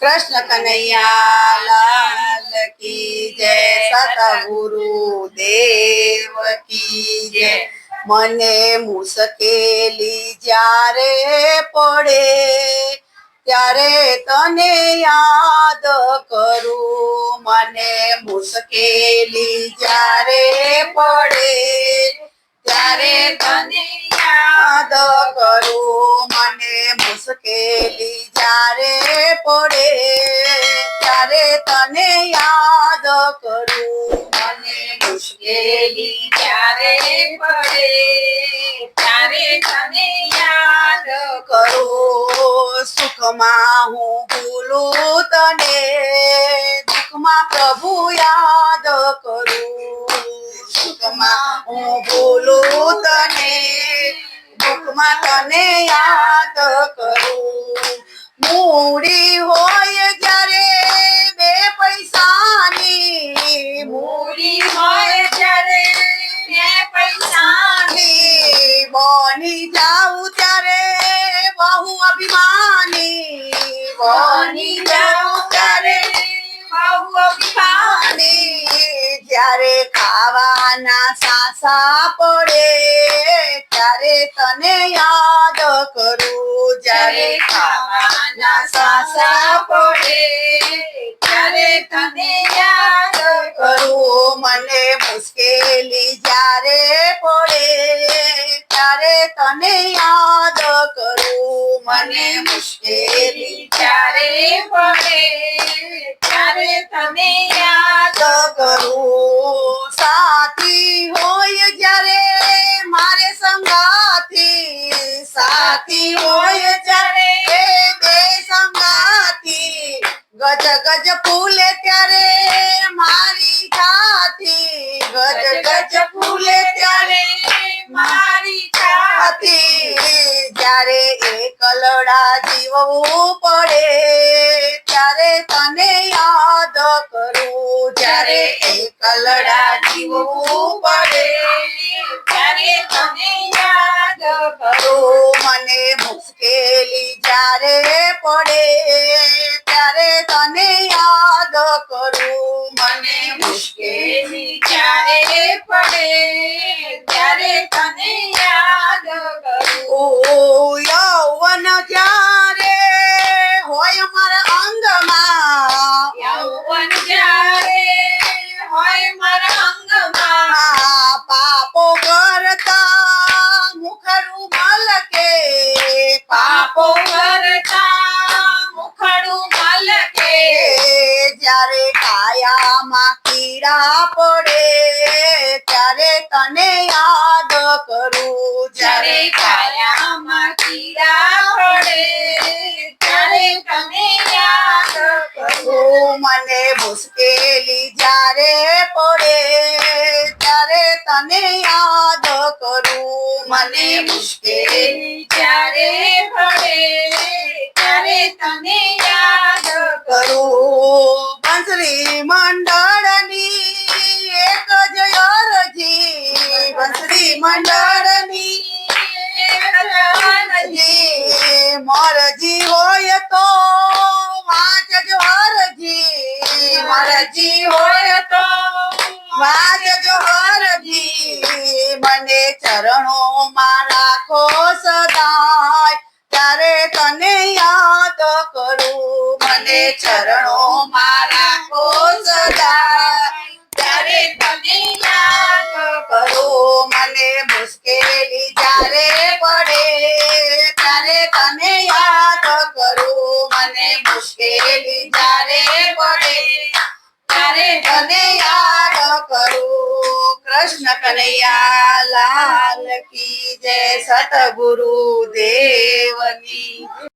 કૃષ્ણ કનૈયા લાલ કી જય સતગુરુ દેવ કી જય મને મુશ્કેલી જ્યારે પડે ત્યારે તને યાદ કરું મને મુશ્કેલી જ્યારે પડે ત્યારે તને યાદ કરું, મને મુશ્કેલી જ્યારે પડે, ત્યારે તને યાદ કરું. મને મુશ્કેલી જ્યારે પડે, ત્યારે તને યાદ કરું. સુખમાં હું ભૂલું તને, દુઃખમાં પ્રભુ યાદ કરું. સુખમાં હું ભૂલું તને દુઃખમાં તને યાદ કરું. મૂડી હોય જ્યારે બે પૈસાની, મૂડી હોય ત્યારે બે પૈસાની. બની જાઉં ત્યારે બહુ અભિમાની. બની જાઉં ત્યારે બહુ અભિમાની. જ્યારે ખાવાના સાસા પડે ત્યારે તને યાદ કરું જ્યારે ખાવાના સાસા પડે ત્યારે તને યાદ કરું. મને મુશ્કેલી જ્યારે પડે ત્યારે તને યાદ કરું. મને મુશ્કેલી ત્યારે પડે ત્યારે તને યાદ યાદ કરું. સાથી હોય હોય બે ગજ ગજ ફૂલે ત્યારે મારી સાથી ગજ ગજ ફૂલે ત્યારે મારી છાતી. જ્યારે એકલડા જીવવું પડે ત્યારે તને યાદ કરું. જ્યારે એકલડા જીવવું પડે પાપો કરતા મુખડું મલકે. જ્યારે કાયામાં કીડા પડે, ત્યારે તને યાદ કરું. જ્યારે કાયામાં કીડા પડે, ત્યારે તને યાદ કરું. કરું મને મુશ્કેલી જ્યારે પડે, ત્યારે તને યાદ કરું મને મુશ્કેલી જ્યારે પડે ત્યારે તને યાદ કરો? બંસરી મંડળની એક જ અરજી બંસરી મંડળની મરજી હોય તો વાંચજો હરજી મરજી હોય તો હરજી મને ચરણોમાં રાખો સદાય. ત્યારે તને યાદ કરું. મને ચરણોમાં રાખો સદાય. ત્યારે તને યાદ કરું. મને મુશ્કેલી જ્યારે પડે ત્યારે તને યાદ કરું. મને મુશ્કેલી જ્યારે પડે ત્યારે તને યાદ કૃષ્ણ કનૈયા લાલ કી જય સતગુરુ દેવની.